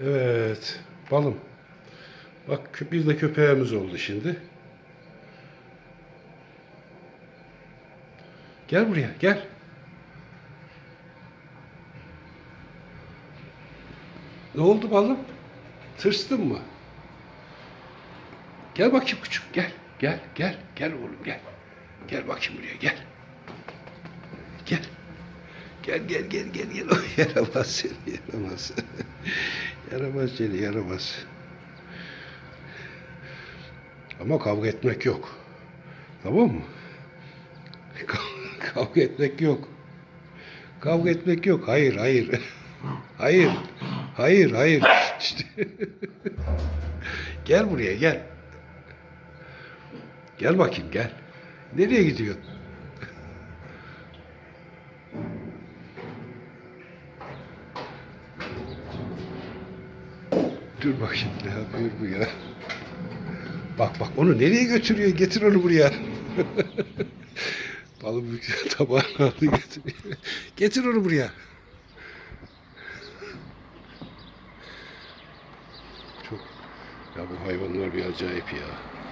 Evet. Balım. Bak bir de köpeğimiz oldu şimdi. Gel buraya gel. Ne oldu balım? Tırstın mı? Gel bakayım küçük gel. Gel gel gel oğlum gel. Gel bakayım buraya gel. Gel. Gel gel gel gel gel. Yaramaz seni yaramaz. Yaramaz seni yaramaz. Ama kavga etmek yok. Tamam mı? Kav- kavga etmek yok. Kavga etmek yok. Hayır hayır. Hayır. Hayır hayır. İşte. gel buraya gel. Gel bakayım gel. Nereye gidiyorsun? Dur bakayım ne yapıyor bu ya? Bak bak onu nereye götürüyor? Getir onu buraya. Balık büyük tabağını aldı getiriyor. Getir onu buraya. Çok ya bu hayvanlar bir acayip ya. Bak